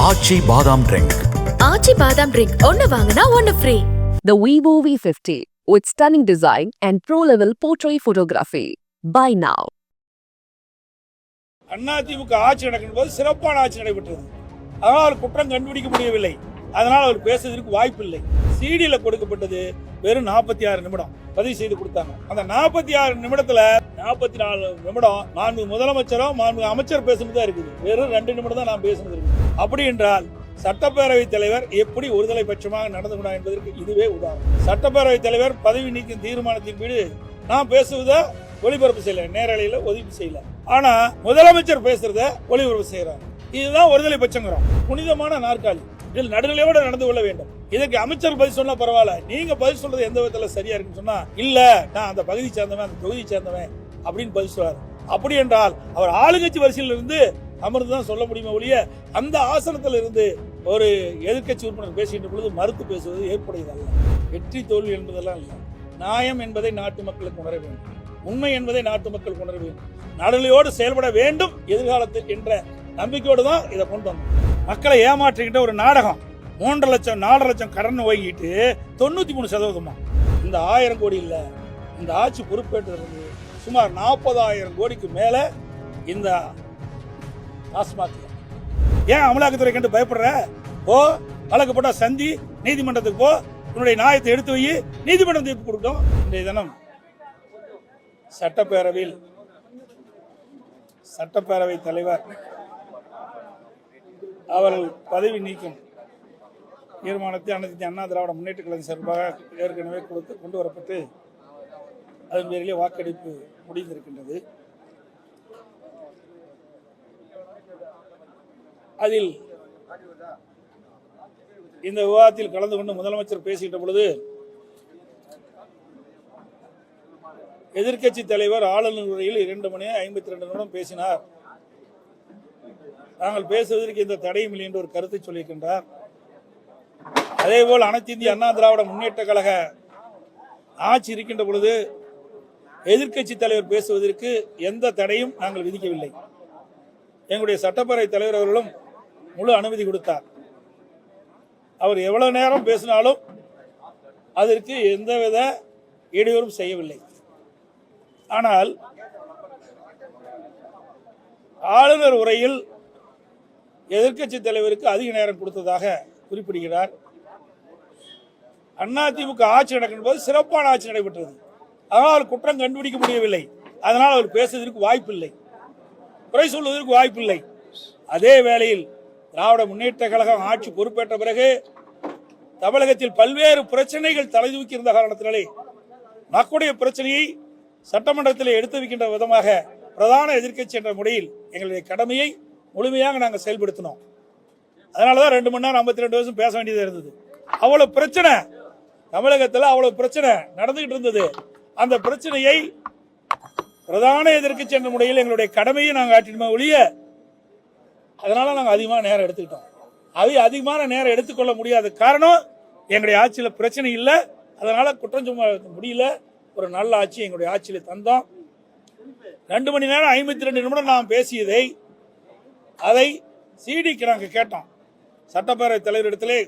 ஆச்சி பாதாம் ட்ரிங்க் ஆச்சி பாதாம் ட்ரிங்க் ஒன்னு வாங்கினா ஒன்னு free The Vivo V50 with stunning design and pro-level portrait photography. Buy now. அதிமுக ஆட்சி நடக்கும் போது சிறப்பான ஆட்சி நடைபெற்றது. அதனால் குற்றம் கண்டுபிடிக்க முடியவில்லை. அதனால் அவர் பேசுவதற்கு வாய்ப்பில்லை. சிடியில் கொடுக்கப்பட்டது வெறும் நாற்பத்தி ஆறு நிமிடம் பதிவு செய்து கொடுத்தாங்க. அந்த நாற்பத்தி ஆறு நிமிடத்தில் நாற்பத்தி நாலு நிமிடம் நான்கு முதலமைச்சரும் நான்கு அமைச்சர் பேசுனது தான் இருக்குது. வெறும் ரெண்டு நிமிடம் தான் நான் பேசுனது இருக்குது. அப்படி என்றால் சட்டப்பேரவைத் தலைவர் எப்படி ஒருதலை பட்சமாக நடந்து கொண்டார் என்பதற்கு இதுவே உதாரணம். சட்டப்பேரவைத் தலைவர் பதவி நீக்கும் தீர்மானத்தின் மீது நான் பேசுவதை ஒளிபரப்பு செய்யல. நேரலையில் ஒதுக்கி செய்யல. ஆனா முதலமைச்சர் பேசுறத ஒளிபரப்பு செய்யறாங்க இதுதான் ஒருதலை பட்சங்கிறோம். புனிதமான நாற்காலி. இதில் நடுநிலையோடு நடந்து கொள்ள வேண்டும். இதுக்கு அமைச்சர் பதில் சொன்னா பரவாயில்ல. நீங்க பதில் சொல்றது எந்த விதத்துல சரியா இருக்குன்னு சொன்னா இல்ல நான் அந்த பகுதி சேர்ந்தவன் அந்த தொகுதி சேர்ந்தவன் அப்படின்னு பதில் சொல்றாரு. அப்படி என்றால் அவர் ஆளுங்கட்சி வரிசையில் இருந்து அமர்ந்து தான் சொல்ல முடியுமே ஒழிய அந்த ஆசனத்தில் இருந்து ஒரு எதிர்க்கட்சி உறுப்பினர் பேசுகின்ற பொழுது மறுத்து பேசுவது ஏற்புடையதல்ல. வெற்றி தோல்வி என்பதெல்லாம் இல்லை. நியாயம் என்பதை நாட்டு மக்களுக்கு உணர வேண்டும். உண்மை என்பதை நாட்டு மக்கள் உணர வேண்டும். நடுநிலையோடு செயல்பட வேண்டும் எதிர்காலத்தில் என்ற நம்பிக்கையோடு தான் இதை கொண்டு வந்தோம். மக்களை ஏமாற்றிக்கிட்ட ஒரு நாடகம். மூன்றரை லட்சம் நாலரை லட்சம் கடன் வாங்கிட்டு தொண்ணூத்தி மூணு சதவீதமா? இந்த ஆயிரம் கோடி இல்ல. இந்த ஆட்சி பொறுப்பேற்றிருந்து சுமார் நாற்பதாயிரம் கோடிக்கு மேல இந்த டாஸ்மாக் ஏன் அமலாக்கத்துறை கண்டு பயப்படுற? போ வழக்கு போட்டால் சந்தி நீதிமன்றத்துக்கு போ. உன்னுடைய நியாயத்தை எடுத்து வை. நீதிமன்றம் தீர்ப்பு கொடுக்கும் இன்றைய தினம் சட்டப்பேரவையில் சட்டப்பேரவை தலைவர் அவர்கள் பதவி நீக்கும் தீர்மானத்தை அனைத்து அண்ணா திராவிட முன்னேற்ற கழகம் சார்பாக ஏற்கனவே கொடுத்து கொண்டு வரப்பட்டு அதன் பேரிலே வாக்கெடுப்பு முடிந்திருக்கின்றது. அதில் இந்த விவாதத்தில் கலந்து கொண்டு முதலமைச்சர் பேசுகின்ற பொழுது எதிர்க்கட்சி தலைவர் ஆளுநர் உரையில் இரண்டு மணி ஐம்பத்தி ரெண்டு நிமிடம் பேசினார். நாங்கள் பேசுவதற்கு எந்த தடையும் இல்லை என்று ஒரு கருத்தை சொல்லியிருக்கின்றார். அதேபோல் அனைத்து இந்திய அண்ணா திராவிட முன்னேற்ற கழக ஆட்சி இருக்கின்ற பொழுது எதிர்க்கட்சி தலைவர் பேசுவதற்கு எந்த தடையும் நாங்கள் விதிக்கவில்லை. எங்களுடைய சட்டப்பேரவை தலைவர் அவர்களும் முழு அனுமதி கொடுத்தார். அவர் எவ்வளவு நேரம் பேசினாலும் அதற்கு எந்தவித இடையூறும் செய்யவில்லை. ஆனால் ஆளுநர் உரையில் எதிர்க்கட்சி தலைவருக்கு அதிக நேரம் கொடுத்ததாக குறிப்பிடுகிறார். அதிமுக ஆட்சி நடக்கும் போது சிறப்பான ஆட்சி நடைபெற்றது. அதனால் அவர் குற்றம் கண்டுபிடிக்க முடியவில்லை. அதனால் அவர் பேசுவதற்கு வாய்ப்பில்லை. குறை சொல்வதற்கு வாய்ப்பில்லை. அதே வேளையில் திராவிட முன்னேற்ற கழகம் ஆட்சி பொறுப்பேற்ற பிறகு தமிழகத்தில் பல்வேறு பிரச்சனைகள் தலை தூக்கி இருந்த காரணத்தினாலே மக்களுடைய பிரச்சனையை சட்டமன்றத்தில் எடுத்து வைக்கின்ற விதமாக பிரதான எதிர்க்கட்சி என்ற முறையில் எங்களுடைய கடமையை முழுமையாக நாங்கள் செயல்படுத்தினோம். அதனால தான் ரெண்டு மணி நேரம் ஐம்பத்தி ரெண்டு வருஷம் பேச வேண்டியது இருந்தது. அவ்வளோ பிரச்சனை தமிழகத்தில் அவ்வளோ பிரச்சனை நடந்துகிட்டு இருந்தது. அந்த பிரச்சனையை பிரதான எதிர்க்கட்சி என்ற முறையில் எங்களுடைய கடமையை நாங்கள் ஆற்றினோமே ஒழிய அதனால நாங்கள் அதிகமாக நேரம் எடுத்துக்கிட்டோம். அது அதிகமான நேரம் எடுத்துக்கொள்ள முடியாத காரணம் எங்களுடைய ஆட்சியில் பிரச்சனை இல்லை. அதனால குற்றம் சும முடியல. ஒரு நல்ல ஆட்சி எங்களுடைய ஆட்சியில் தந்தோம். ரெண்டு மணி நேரம் ஐம்பத்தி ரெண்டு நிமிடம் நாம் பேசியதை அதை சிடிக்கு நாங்கள் கேட்டோம். சட்டப்பேரவை தலைவரிடத்திலே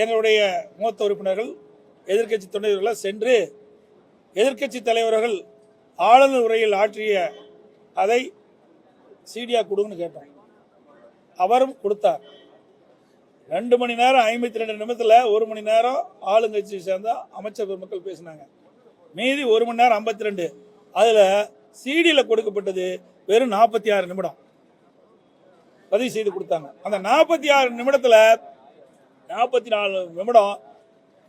எங்களுடைய மூத்த உறுப்பினர்கள் எதிர்க்கட்சி துணைவர்களை சென்று எதிர்க்கட்சி தலைவர்கள் ஆளுநர் உரையில் ஆற்றிய அதை சிடியா கொடுங்கன்னு கேட்டோம். அவரும் கொடுத்தார். ரெண்டு மணி நேரம் ஐம்பத்தி ரெண்டு நிமிடத்தில் ஒரு மணி நேரம் ஆளுங்கட்சி சேர்ந்த அமைச்சர் பெருமக்கள் பேசினாங்க. மீதி ஒரு மணி நேரம் ஐம்பத்தி ரெண்டு. அதில் சிடியில் கொடுக்கப்பட்டது வெறும் நாற்பத்தி ஆறு நிமிடம். பதிவு செய்து கொடுத்தாங்க. அந்த நாற்பத்தி ஆறு நிமிடத்தில் நாற்பத்தி நாலு நிமிடம்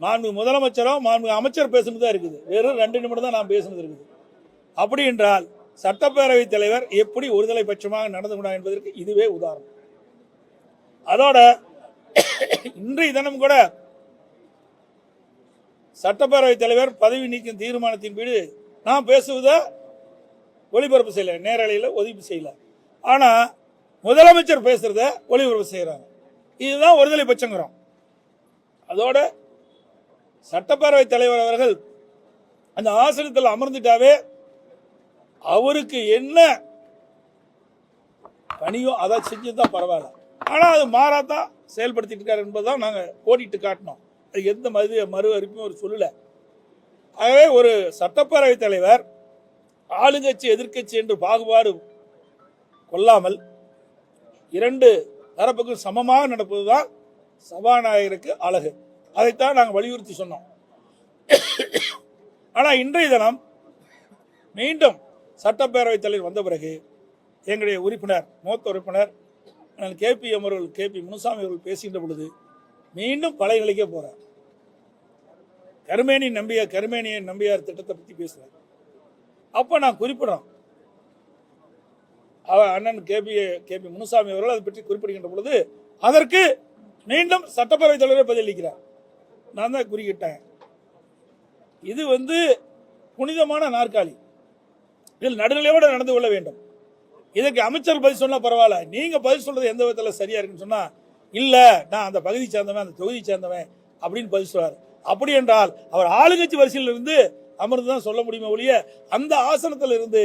நான்கு முதலமைச்சரும் நான்கு அமைச்சர் பேசுனது தான் இருக்குது. வெறும் ரெண்டு நிமிடம் தான் நான் பேசுனது இருக்குது. அப்படி என்றால் சட்டப்பேரவைத் தலைவர் எப்படி ஒருதலை பட்சமாக நடந்து கொண்டார் என்பதற்கு இதுவே உதாரணம். அதோட இன்றைய தினம் கூட சட்டப்பேரவைத் தலைவர் பதவி நீக்கும் தீர்மானத்தின் மீது நான் பேசுவதை ஒளிபரப்பு செய்யல நேரலையில் ஒதுக்கி செய்யல. ஆனால் முதலமைச்சர் பேசுறத ஒளிபரப்பு செய்யறாங்க இதுதான் ஒருதலை பட்சங்கிறோம். அதோட சட்டப்பேரவை தலைவர் அவர்கள் அந்த ஆசனத்தில் அமர்ந்துட்டாவே அவருக்கு என்ன பணியோ அதை செஞ்சு தான் பரவாயில்ல. ஆனால் அது மாறாதான் செயல்படுத்திட்டு இருக்காரு என்பதுதான் நாங்கள் ஓடிட்டு காட்டினோம். அது எந்த மது மறு அறிப்பும் அவர் சொல்லலை. ஆகவே ஒரு சட்டப்பேரவைத் தலைவர் ஆளுங்கட்சி எதிர்க்கட்சி என்று பாகுபாடு கொள்ளாமல் இரண்டு தரப்புக்கும் சமமாக நடப்பதுதான் சபாநாயகருக்கு அழகு. அதைத்தான் நாங்கள் வலியுறுத்தி சொன்னோம். ஆனால் இன்றைய தினம் மீண்டும் சட்டப்பேரவைத் தலைவர் வந்த பிறகு எங்களுடைய உறுப்பினர் மூத்த உறுப்பினர் கே பி எம் அவர்கள் கே பி முனுசாமி அவர்கள் பேசுகின்ற பொழுது மீண்டும் பழைய நிலைக்கே போகிறார் கருமேனி நம்பியார் கருமேனியை நம்பியார் திட்டத்தை பற்றி பேசுகிறார் அப்போ நான் குறிப்பிடுறோம். அண்ணன் K P K P K P Munusamy அவர்கள் அதை பற்றி குறிப்பிடுகின்ற பொழுது அதற்கு மீண்டும் சட்டப்பேரவைத் தலைவரே பதிலளிக்கிறார் நான் தான் குறிக்கிட்டேன். இது வந்து புனிதமான நாற்காலி. இதில் நடுநிலையோடு நடந்து கொள்ள வேண்டும். இதுக்கு அமைச்சர் பதில் சொன்னால் பரவாயில்ல. நீங்கள் பதில் சொல்கிறது எந்த விதத்தில் சரியாக இருக்குன்னு சொன்னால் இல்லை நான் அந்த பகுதி சேர்ந்தவன் அந்த தொகுதி சேர்ந்தவன் அப்படின்னு பதில் சொல்றாரு. அப்படி என்றால் அவர் ஆளுங்கட்சி வரிசையில் இருந்து அமர்ந்து தான் சொல்ல முடியுமே ஒழிய அந்த ஆசனத்தில் இருந்து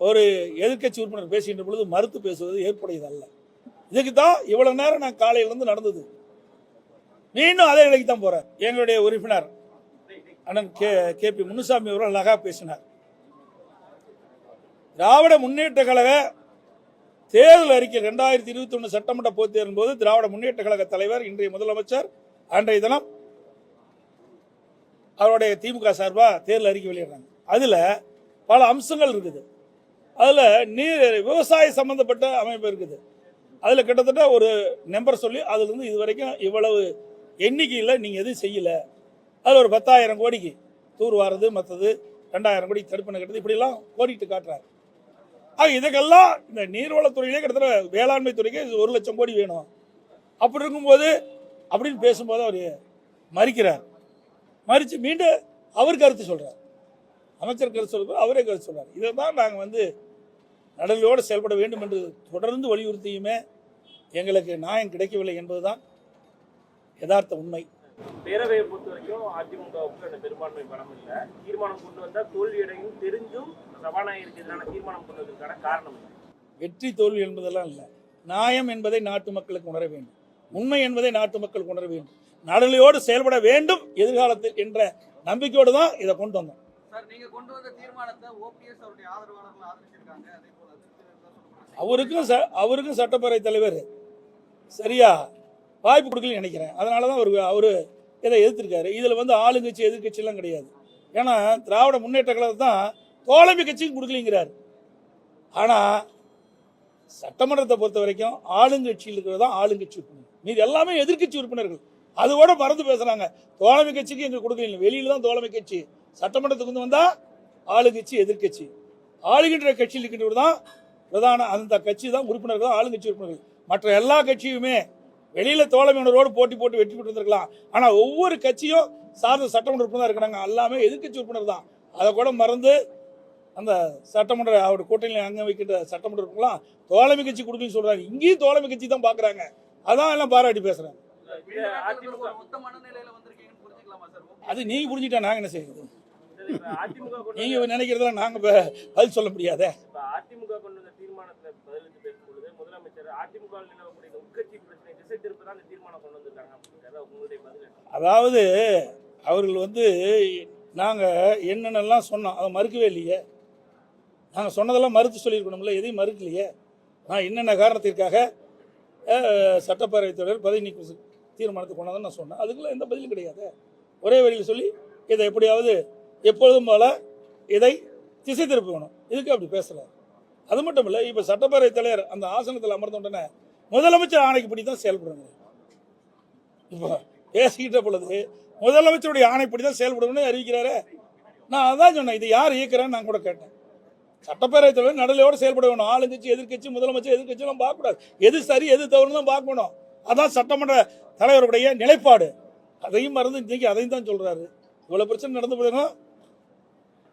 ஒரு எதிர்க்கட்சி உறுப்பினர் பேசுகின்ற பொழுது மறுத்து பேசுவது ஏற்புடையது அல்ல. இதுக்கு தான் இவ்வளவு நேரம் நான் காலையிலிருந்து நடந்தது. மீண்டும் அதே நிலைக்கு தான் போறேன். எங்களுடைய உறுப்பினர் அண்ணன் கே கே பி முனுசாமி அவர்கள் அழகா பேசினார். திராவிட முன்னேற்ற கழக தேர்தல் அறிக்கை ரெண்டாயிரத்தி இருபத்தி ஒன்று சட்டமன்ற பொதுத் தேர்தலின் போது திராவிட முன்னேற்ற கழக தலைவர் இன்றைய முதலமைச்சர் அன்றைய தினம் அவருடைய திமுக சார்பா தேர்தல் அறிக்கை வெளியிடுறாங்க. அதில் பல அம்சங்கள் இருக்குது. அதில் நீர் விவசாய சம்மந்தப்பட்ட அமைப்பு இருக்குது. அதில் கிட்டத்தட்ட ஒரு நம்பர் சொல்லி அதுலேருந்து இது வரைக்கும் இவ்வளவு எண்ணிக்கையில் நீங்கள் எதுவும் செய்யலை. அதில் ஒரு பத்தாயிரம் கோடிக்கு தூர் வாரது மற்றது ரெண்டாயிரம் கோடி தடுப்பணை கட்டுறது இப்படிலாம் கோடிட்டு காட்டுறாரு. ஆக இதுக்கெல்லாம் இந்த நீர்வளத்துறையிலே கிட்டத்தட்ட வேளாண்மை துறைக்கு இது ஒரு லட்சம் கோடி வேணும். அப்படி இருக்கும்போது அப்படின்னு பேசும்போது அவர் மறிக்கிறார். மறித்து மீண்டும் அவர் கருத்து சொல்கிறார் அமைச்சர் கருத்து சொல்கிறார் அவரே கருத்து சொல்கிறார் இதை தான் நாங்கள் வந்து நடுநிலையோடு செயல்பட வேண்டும் என்று தொடர்ந்து வலியுறுத்தியுமே எங்களுக்கு நியாயம் கிடைக்கவில்லை என்பதுதான் யதார்த்த உண்மை. பேரவையை பொறுத்த வரைக்கும் அதிமுகவுக்கு அந்த பெரும்பான்மை பலம் இல்ல. தீர்மானம் கொண்டு வந்தா தோல்வியடையும் தெரிஞ்சும் சபாநாயகருக்கு எதிரான தீர்மானம் கொண்டு வந்ததற்கான காரணம்? வெற்றி தோல்வி என்பதெல்லாம் இல்லை. நியாயம் என்பதை நாட்டு மக்களுக்கு உணர வேண்டும். உண்மை என்பதை நாட்டு மக்களுக்கு உணர வேண்டும். நடுநிலையோடு செயல்பட வேண்டும் எதிர்காலத்தில் என்ற நம்பிக்கையோடு தான் இதை கொண்டு வந்தோம். சார் நீங்க கொண்டு வந்த தீர்மானத்தை ஓபிஎஸ் அவருடைய ஆதரவாளர்கள் ஆதரிச்சிருக்காங்க அதே போல அதிருப்தி இருந்தா சொல்லப்படுறாங்க. அவருக்கும் ச- அவருக்கும் சட்டப்பேரவை தலைவர் சரியா வாய்ப்பு கொடுக்கலன்னு நினைக்கிறேன். அதனால தான் அவர் அவர் இதை எதிர்த்திருக்காரு. இதில் வந்து ஆளுங்கட்சி எதிர்க்கட்சியெல்லாம் கிடையாது. ஏன்னா திராவிட முன்னேற்ற கழகம் தான் தோழமை கட்சியும் கொடுக்கலிங்கிறார். ஆனால் சட்டமன்றத்தை பொறுத்த வரைக்கும் ஆளுங்கட்சியில் இருக்கிறது தான் ஆளுங்கட்சி உறுப்பினர். மீது எல்லாமே எதிர்க்கட்சி உறுப்பினர்கள். அதோட மறந்து பேசுகிறாங்க தோழமை கட்சிக்கு எங்களுக்கு கொடுக்கல. வெளியில் தான் தோழமை கட்சி. சட்டமன்றத்துக்கு வந்து வந்தால் ஆளுங்கட்சி எதிர்க்கட்சி. ஆளுகின்ற கட்சியில் இருக்கின்றவர் தான் பிரதான அந்த கட்சி தான் உறுப்பினர்கள் தான் ஆளுங்கட்சி உறுப்பினர்கள். மற்ற எல்லா கட்சியுமே வெளியில தோழமை உணர்வோடு போட்டி போட்டு வெற்றி பெற்று வந்திருக்கலாம். ஆனா ஒவ்வொரு கட்சியும் சார்ந்த சட்டமன்ற உறுப்பினர் இருக்கிறாங்க. எல்லாமே எதிர்க்கட்சி உறுப்பினர் தான். அதை கூட மறந்து அந்த சட்டமன்ற அவர் கூட்டணியில் அங்க வைக்கின்ற சட்டமன்ற உறுப்பினர்லாம் தோழமை கட்சி கொடுக்கலன்னு சொல்றாங்க. இங்கேயும் தோழமை கட்சி தான் பாக்குறாங்க. அதான் எல்லாம் பாராட்டி OPS? அது நீங்க புரிஞ்சுட்டா நாங்க என்ன செய்யுது சரி, இப்ப அதிமுக கொண்டு நீங்க வந்த- நினைக்கிறதெல்லாம் நாங்க ப- பதில் சொல்ல முடியாதே. அதிமுக அதாவது அவர்கள் வந்து நாங்கள் என்னென்னலாம் சொன்னோம் அதை மறுக்கவே இல்லையே. நாங்கள் சொன்னதெல்லாம் மறுத்து சொல்லியிருக்கணும்ல எதையும் மறுக்கலையே. நான் என்னென்ன காரணத்திற்காக சட்டப்பேரவைத் தலைவர் பதவி நீக்கம் தீர்மானத்தை கொண்டாந்து நான் சொன்னேன். அதுக்கெல்லாம் எந்த பதிலும் கிடையாது. ஒரே வழியில் சொல்லி இதை எப்படியாவது எப்பொழுதும் போல இதை திசை திருப்பணும் இதுக்கு அப்படி பேசலாம் அது மட்டும் இல்லை இப்போ சட்டப்பேரவை தலைவர் அந்த ஆசனத்தில் அமர்ந்த உடனே முதலமைச்சர் ஆணைக்குப்படி தான் செயல்படுங்க இப்போ பேசிக்கிட்ட பொழுது முதலமைச்சருடைய ஆணைப்படி தான் செயல்படணும்னு அறிவிக்கிறாரு. நான் அதான் சொன்னேன் இது யார் இயக்கிறேன்னு நான் கூட கேட்டேன். சட்டப்பேரவை தலைவர் நடலையோடு செயல்பட வேணும். ஆளுங்கட்சி எதிர்க்கட்சி முதலமைச்சர் எதிர்கட்சியெல்லாம் பார்க்கக்கூடாது. எது சரி எது தவறுன்னு தான் பார்க்கணும். அதான் சட்டமன்ற தலைவருடைய நிலைப்பாடு. அதையும் மறந்து இன்னைக்கு அதையும் தான் சொல்கிறாரு இவ்வளோ பிரச்சனை நடந்து பிறகு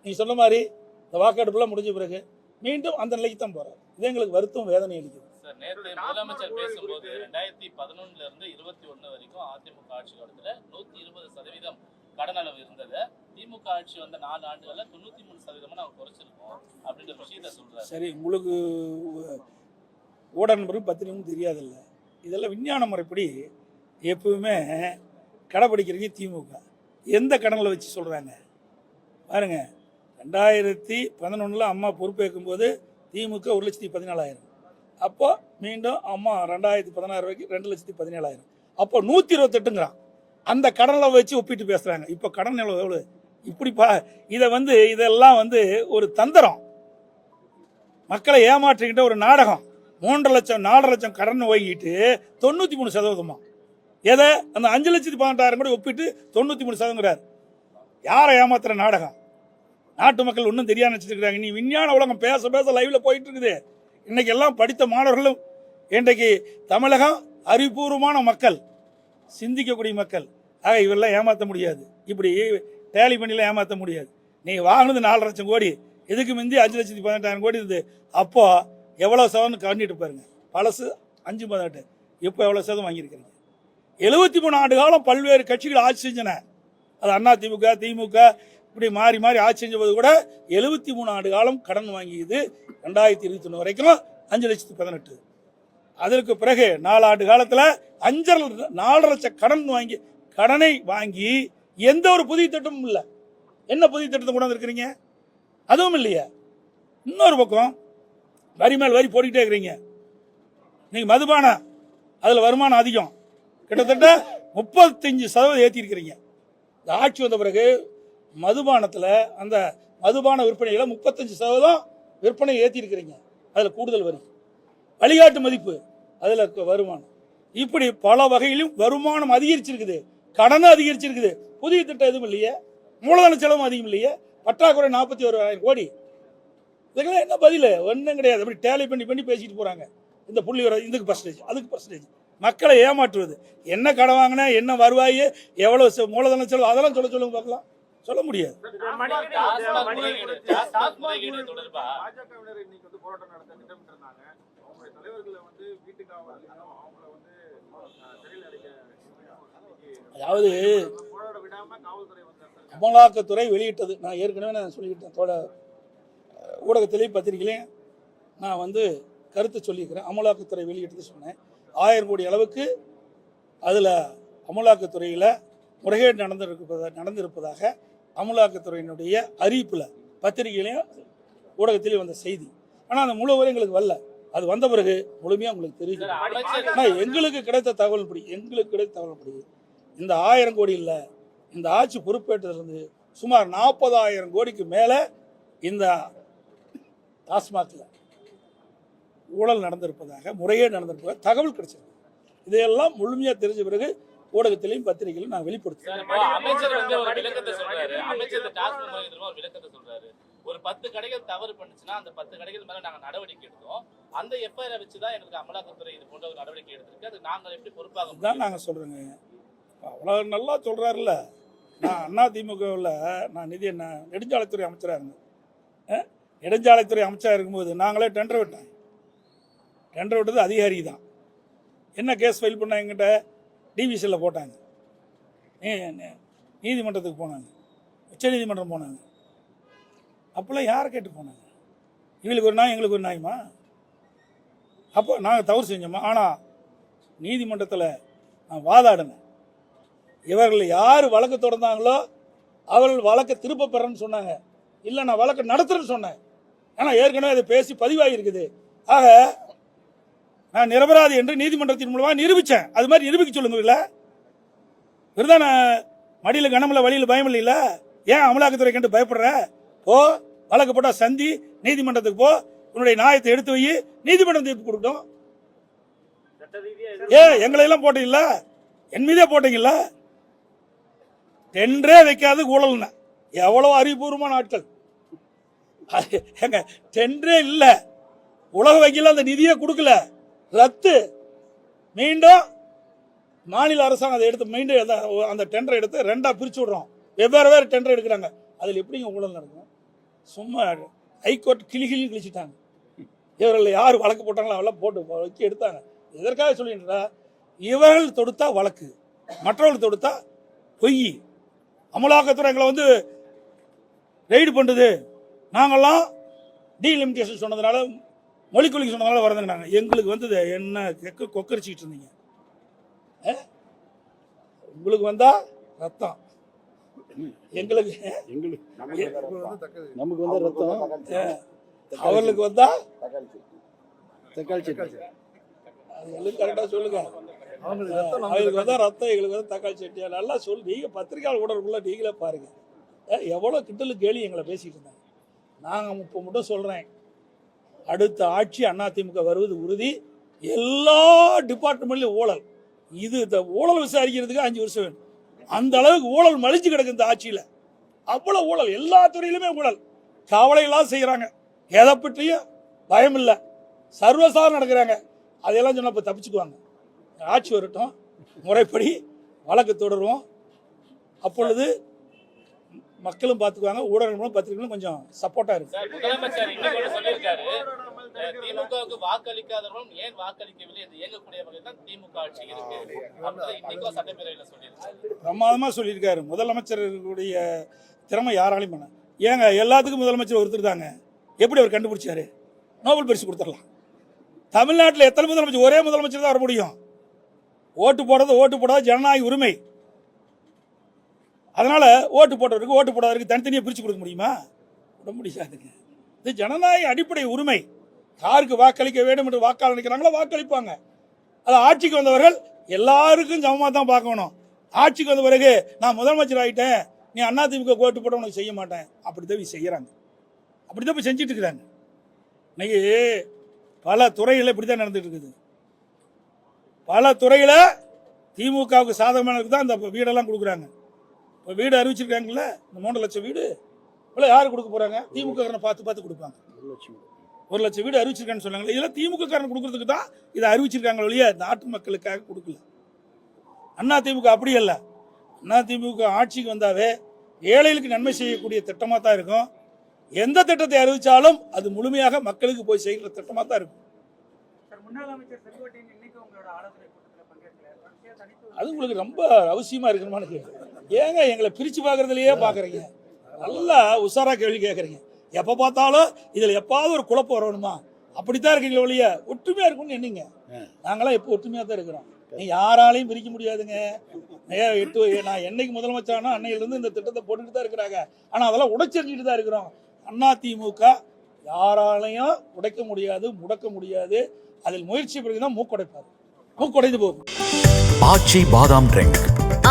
நீ சொன்ன மாதிரி இந்த வாக்கெடுப்புலாம் முடிஞ்ச பிறகு மீண்டும் அந்த நிலைக்கு தான் போறாரு. இது எங்களுக்கு வருத்தம் வேதனை அளிக்குது. சார் நேற்று முதலமைச்சர் பேசும்போது ரெண்டாயிரத்தி பதினொன்னுல இருந்து இருபத்தி ஒண்ணு வரைக்கும் அதிமுக ஆட்சி காலத்துல நூத்தி இருபது சதவீதம் கடன் அளவு இருந்தது. திமுக ஆட்சி வந்த நாலு ஆண்டுகள்ல தொண்ணூத்தி மூணு சதவீதமா நாங்க குறைச்சிருக்கோம் அப்படின்ற விஷயத்த சொல்றாரு. சரி உங்களுக்கு ஊடக நண்பருக்கு பத்திரிகையும் தெரியாதில்ல. இதெல்லாம் விஞ்ஞான முறைப்படி எப்பவுமே கடைப்பிடிக்கிறீங்க திமுக. எந்த கடனில் வச்சு சொல்கிறாங்க பாருங்க. ரெண்டாயிரத்தி பதினொன்றில் அம்மா பொறுப்பேற்கும் போது திமுக ஒரு லட்சத்தி பதினாலாயிரம். அப்போ மீண்டும் அம்மா ரெண்டாயிரத்தி பதினாறு வரைக்கும் ரெண்டு லட்சத்தி பதினேழாயிரம். அப்போ நூற்றி இருபத்தெட்டுங்கிறான். அந்த கடனை வச்சு ஒப்பிட்டு பேசுகிறாங்க இப்போ கடன் எவ்வளோ எவ்வளோ இப்படிப்பா இதை வந்து இதெல்லாம் வந்து ஒரு தந்திரம். மக்களை ஏமாற்றிக்கிட்ட ஒரு நாடகம். மூன்றரை லட்சம் நாலரை லட்சம் கடன் வாங்கிட்டு தொண்ணூற்றி மூணு சதவீதமா? எதை? அந்த அஞ்சு லட்சத்தி பதினெட்டாயிரம் கூட ஒப்பிட்டு தொண்ணூற்றி மூணு சதவீதங்கிறார் யாரை ஏமாத்துற நாடகம்? நாட்டு மக்கள் ஒன்றும் தெரியாம நினச்சிட்டு இருக்காங்க நீ விஞ்ஞான உலகம் பேச பேச லைவ்ல போயிட்டு இருக்குது இன்னைக்கு எல்லாம் படித்த மாணவர்களும் இன்றைக்கு தமிழகம் அறிவுபூர்வமான மக்கள் சிந்திக்கக்கூடிய மக்கள். ஆக இவரெல்லாம் ஏமாற்ற முடியாது. இப்படி டேலி பண்ணிலாம் ஏமாற்ற முடியாது. நீ வாங்கினது நாலு லட்சம் கோடி. இதுக்கு முந்தி அஞ்சு லட்சத்தி பதினெட்டாயிரம் கோடி இருந்தது? அப்போது எவ்வளோ சதம்னு கண்டிட்டு பாருங்க. பழசு அஞ்சு பதினெட்டு. இப்போ எவ்வளோ சதம் வாங்கியிருக்கிறீங்க? எழுபத்தி மூணு ஆண்டு காலம் பல்வேறு கட்சிகள் ஆட்சி செஞ்சன. அது அண்ணா திமுக திமுக இப்படி மாறி மாறி ஆட்சி செஞ்ச போது கூட எழுபத்தி மூணு ஆண்டு காலம் கடன் வாங்கியது ரெண்டாயிரத்தி இருபத்தி ஒன்று வரைக்கும் அஞ்சு லட்சத்தி பதினெட்டு. அதற்கு பிறகு நாலு ஆண்டு காலத்தில் அஞ்சரை நாலரை லட்சம் கடன் வாங்கி கடனை வாங்கி எந்த ஒரு புதிய திட்டமும் இல்லை. என்ன புதிய திட்டத்தை கொண்டு வந்திருக்கிறீங்க? அதுவும் இல்லையா. இன்னொரு பக்கம் வரி மேல் வரி போட்டுக்கிட்டே இருக்கிறீங்க. நீங்கள் மதுபானம் அதில் வருமானம் அதிகம். கிட்டத்தட்ட முப்பத்தஞ்சு சதவீதம் ஏற்றிருக்கிறீங்க இந்த ஆட்சி வந்த பிறகு மதுபானத்தில் அந்த மதுபான விற்பனையில் முப்பத்தஞ்சு சதவீதம் விற்பனை ஏற்றிருக்கிறீங்க அதில் கூடுதல் வரி. வழிகாட்டு மதிப்பு அதில் இருக்க வருமானம். இப்படி பல வகையிலும் வருமானம் அதிகரிச்சிருக்குது. கடனும் அதிகரிச்சிருக்குது. புதிய திட்டம் எதுவும் இல்லையே. மூலதன செலவும் அதிகம் இல்லையே. பற்றாக்குறை நாற்பத்தி ஓராயிரம் கோடி. இதுக்கெல்லாம் என்ன பதில்? ஒன்றும் கிடையாது. அப்படி டேலி பண்ணி பண்ணி பேசிட்டு போகிறாங்க இந்த புள்ளி வர இதுக்கு பர்சன்டேஜ் அதுக்கு பர்சன்டேஜ் மக்களை ஏமாற்றுவது. என்ன கடன் வாங்கினா என்ன வருவாய் எவ்வளோ செ- மூலதன செலவு அதெல்லாம் சொல்ல சொல்லுங்க பார்க்கலாம். சொல்ல முடியாது. அதாவது அமலாக்கத்துறை வெளியிட்டது. நான் ஏற்கனவே நான் சொல்லிக்கிட்டேன் தோட ஊடகத்திலையும் பத்திரிகையிலையும் நான் வந்து கருத்து சொல்லியிருக்கிறேன். அமலாக்கத்துறை வெளியிட்டது சொன்னேன். ஆயிரம் கோடி அளவுக்கு அதில் அமலாக்கத்துறையில் முறைகேடு நடந்திருப்பதாக நடந்திருப்பதாக அமலாக்கத்துறையினுடைய அறிவிப்பில் பத்திரிகையிலையும் ஊடகத்திலையும் வந்த செய்தி. ஆனால் அந்த முழு எங்களுக்கு வரல. அது வந்த பிறகு முழுமையாக உங்களுக்கு தெரியும். ஆனால் எங்களுக்கு கிடைத்த தகவல் படி எங்களுக்கு கிடைத்த தகவல் படி இந்த ஆயிரம் கோடி இல்லை இந்த ஆட்சி பொறுப்பேற்றதிலிருந்து சுமார் நாற்பதாயிரம் கோடிக்கு மேலே இந்த டாஸ்மாகில் ஊழல் நடந்திருப்பதாக முறைகேடு நடந்திருப்பதாக தகவல் கிடைச்சிருக்கு. இதையெல்லாம் முழுமையாக தெரிஞ்ச பிறகு ஊடகத்திலையும் பத்திரிகையிலும் நான் வந்து ஒரு விளக்கத்தை சொல்றாரு. அமைச்சர் இந்த டாஸ்மாக் முறை தொடர்பா ஒரு விளக்கத்தை சொல்றாரு. ஒரு பத்து கடைகள் தவறு பண்ணுச்சுன்னா அந்த பத்து கடைகள் மேல நாங்க நடவடிக்கை எடுத்தோம். அந்த எஃப்ஐஆர் வச்சுதான் எங்களுக்கு அமலாக்கத்துறை இது போன்ற ஒரு நடவடிக்கை எடுத்திருக்கு. அது நாங்கள் எப்படி பொறுப்பாக அதுதான் முடியும்? நாங்கள் சொல்கிறோங்க அவ்வளோ நல்லா சொல்கிறாருல்ல நான் அண்ணா திமுகவில் நான் நிதி என்ன நெடுஞ்சாலைத்துறை அமைச்சராக இருந்தேன். நெடுஞ்சாலைத்துறை அமைச்சராக இருக்கும்போது நாங்களே டெண்டர் விட்டோம். டெண்டர் விட்டது அதிகாரி தான் என்ன கேஸ் ஃபைல் பண்ண எங்கிட்ட டிவிசியில் போட்டாங்க. நீதிமன்றத்துக்கு போனாங்க. உச்ச நீதிமன்றம் போனாங்க. அப்போல்லாம் யாரை கேட்டு போனாங்க? இவங்களுக்கு ஒரு நாய் எங்களுக்கு ஒரு நாயுமா? அப்போ நாங்கள் தவறு செஞ்சோமா? ஆனால் நீதிமன்றத்தில் நான் வாதாடினேன். இவர்கள் யார் வழக்கு தொடர்ந்தாங்களோ அவர்கள் வழக்கை திரும்ப பெறன்னு சொன்னாங்க. இல்லை நான் வழக்கு நடத்துறேன்னு சொன்னேன். ஆனால் ஏற்கனவே அதை பேசி பதிவாகிருக்குது ஆக நான் நிரபராதி என்று நீதிமன்றத்தின் மூலமாக நிரூபித்தேன் அது மாதிரி நிரூபிக்க சொல்லுங்க இல்லை விருதான மடியில் கனமில்ல வழியில் பயம் இல்லைல்ல? ஏன் அமலாக்கத்துறை கண்டு பயப்படுற? போ வழக்கு போட்டால் சந்தி நீதிமன்றத்துக்கு போ. உன்னுடைய நியாயத்தை எடுத்து வை. நீதிமன்றம் தீர்ப்பு கொடுக்கட்டும். ஏ எங்களை எல்லாம் போட்டீங்கல்ல? என் மீதே போட்டீங்கல்ல? டெண்டரே வைக்காது ஊழல்ன. எவ்வளோ அறிவுபூர்வமான ஆட்கள். அது எங்க டெண்டரே இல்லை. உலக வங்கியில் அந்த நிதியை கொடுக்கல. ரத்து. மீண்டும் மாநில அரசாங்கம் அதை எடுத்து மீண்டும் அந்த- அந்த டெண்டரை எடுத்து ரெண்டாக பிரித்து விடுறோம். வெவ்வேறு வேறு டெண்டர் எடுக்கிறாங்க. அதில் எப்படிங்க ஊழல் நடக்கும்? சும்மா ஹைகோர்ட் கிளி கிழிச்சிட்டாங்க. இவர்கள் யார் வழக்கு போட்டாங்களோ அவெல்லாம் போட்டு வச்சு எடுத்தாங்க. எதற்காக சொல்லின்றா இவர்கள் தொடுத்தா வழக்கு மற்றவர்கள் தொடுத்தா பொய். அமலாக்கத்துறை எங்களை வந்து ரெய்டு பண்ணுது. நாங்கள்லாம் டீலிமிட்டேஷன் சொன்னதுனால மொழி கொள்கை சொன்னதால வரதுங்கன்னாங்க எங்களுக்கு வந்தது என்ன கெக்கு கொக்கரிச்சிக்கிட்டு இருந்தீங்க? ஆ? உங்களுக்கு வந்தா ரத்தம். எங்களுக்கு நமக்கு வந்து ரத்தம். அவர்களுக்கு வந்தா தக்காளி சட்னி. அவங்களுக்கு கரெக்டாக சொல்லுங்க. அவங்களுக்கு வந்தா ரத்தம் எங்களுக்கு வந்து தக்காளி சட்டியா நல்லா சொல்லு. நீங்க பத்திரிகையாளர் உடனுக்குள்ள நீங்களே பாருங்க. அஹ் எவ்வளவு கிண்டலு கேலி எங்களை பேசிட்டு இருந்தாங்க. நாங்க இப்போ மட்டும் சொல்றேன். அடுத்த ஆட்சி அதிமுக வருவது உறுதி. எல்லா டிபார்ட்மெண்ட்லையும் ஊழல். இது இந்த ஊழல் விசாரிக்கிறதுக்கு அஞ்சு வருஷம் வேணும். அந்த அளவுக்கு ஊழல் மலிச்சு கிடக்கு இந்த ஆட்சியில். அவ்வளோ ஊழல். எல்லா துறையிலுமே ஊழல். கவலையெல்லாம் செய்கிறாங்க எதை பற்றியும் பயம் இல்லை. சர்வசாரம் நடக்கிறாங்க. அதையெல்லாம் சொன்னால் இப்போ தப்பிச்சுக்குவாங்க. ஆட்சி வரட்டும். முறைப்படி வழக்கு தொடருவோம். அப்பொழுது மக்களும் பார்த்துக்குவாங்க ஊடகங்களும் பத்திரிகைகளும் கொஞ்சம் சப்போர்ட்டாக இருக்கும் சார் முதலமைச்சர் இன்னைக்கு ஒண்ணு சொல்லியிருக்காரு. அஹ் திமுகவுக்கு வாக்களிக்காதவர்களும் ஏன் வாக்களிக்கவில்லை என்று இயங்கக்கூடிய வகையில் தான் திமுக ஆட்சி இருக்கு. அப்படின்னு இன்னைக்கும் சட்டப்பேரவையில சொல்லியிருக்காரு. பிரமாதமாக சொல்லியிருக்காரு. முதலமைச்சருடைய திறமை யாராலையும் பண்ண ஏங்க எல்லாத்துக்கும் முதலமைச்சர் ஒருத்தர் தாங்க. எப்படி அவர் கண்டுபிடிச்சாரு? நோபல் பரிசு கொடுத்துடலாம். தமிழ்நாட்டில் எத்தனை முதலமைச்சர்? ஒரே முதலமைச்சர் தான் வர முடியும். ஓட்டு போடுறது ஓட்டு போடாத ஜனநாயக உரிமை. அதனால் ஓட்டு போட்டவருக்கு ஓட்டு போடாதவருக்கு தனித்தனியாக பிரித்து கொடுக்க முடியுமா? விட முடியாதுங்க. இது ஜனநாயக அடிப்படை உரிமை. யாருக்கு வாக்களிக்க வேண்டும் என்று வாக்காளர் நினைக்கிறாங்களோ வாக்களிப்பாங்க. அது ஆட்சிக்கு வந்தவர்கள் எல்லாருக்கும் சமமாக தான் பார்க்கணும். ஆட்சிக்கு வந்த பிறகு நான் முதலமைச்சர் ஆகிட்டேன் நீ அதிமுக ஓட்டு போட உனக்கு செய்ய மாட்டேன். அப்படி தான் செய்கிறாங்க அப்படி தான் இப்போ செஞ்சுட்டு இருக்கிறாங்க. இன்னைக்கு பல துறைகளில் இப்படி தான் நடந்துட்டு இருக்குது. பல துறையில் திமுகவுக்கு சாதகமானதுக்கு தான் அந்த வீடெல்லாம் கொடுக்குறாங்க. இப்போ வீடு அறிவிச்சிருக்காங்கல்ல? இந்த மூன்று லட்சம் வீடு. இல்லை யார் கொடுக்க போகிறாங்க திமுக காரனை பார்த்து பார்த்து கொடுப்பாங்க. ஒரு லட்சம் வீடு. அறிவிச்சிருக்கான்னு சொன்னாங்களே இதெல்லாம் திமுக காரன் கொடுக்கறதுக்கு தான் இதை அறிவிச்சிருக்காங்க ஒழிய நாட்டு மக்களுக்காக கொடுக்கல. அண்ணா திமுக அப்படி அல்ல. அண்ணா திமுக ஆட்சிக்கு வந்தாவே ஏழைகளுக்கு நன்மை செய்யக்கூடிய திட்டமாக தான் இருக்கும். எந்த திட்டத்தை அறிவிச்சாலும் அது முழுமையாக மக்களுக்கு போய் செய்கிற திட்டமாக தான் இருக்கும். சார் முன்னாள் அமைச்சர் செங்கோட்டையன் இன்னைக்கு உங்களோட ஆலோசனை அது உங்களுக்கு ரொம்ப அவசியமா இருக்கணுமான்னு கேட்குறேன் ஏங்க எங்களை பிரிச்சு பார்க்கறதுலயே பார்க்குறீங்க. நல்லா உஷாரா கேள்வி கேட்குறீங்க. எப்போ பார்த்தாலும் இதில் எப்பாவது ஒரு குழப்பம் வரணுமா? அப்படித்தான் இருக்கீங்க ஒழிய ஒற்றுமையா இருக்கும்னு எண்ணிங்க. நாங்களாம் எப்போ ஒற்றுமையா தான் இருக்கிறோம். நீ யாராலையும் பிரிக்க முடியாதுங்க. எட்டு நான் என்னைக்கு முதலமைச்சரானோ அன்னையிலிருந்து இந்த திட்டத்தை போட்டுட்டு தான் இருக்கிறாங்க. ஆனால் அதெல்லாம் உடைச்செறிஞ்சிட்டு தான் இருக்கிறோம். அண்ணா திமுக யாராலையும் உடைக்க முடியாது முடக்க முடியாது. அதில் முயற்சி பிறகு தான் மூக்குடைப்பார். மூக்குடைந்து போகும். ஆச்சி பாதாம் ட்ரிங்க்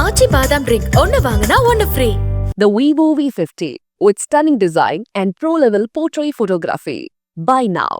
ஆச்சி பாதாம் ட்ரிங்க் ஒன்னு வாங்கினா ஒன்னு free The Vivo V50 with stunning design and pro level portrait photography. Buy now.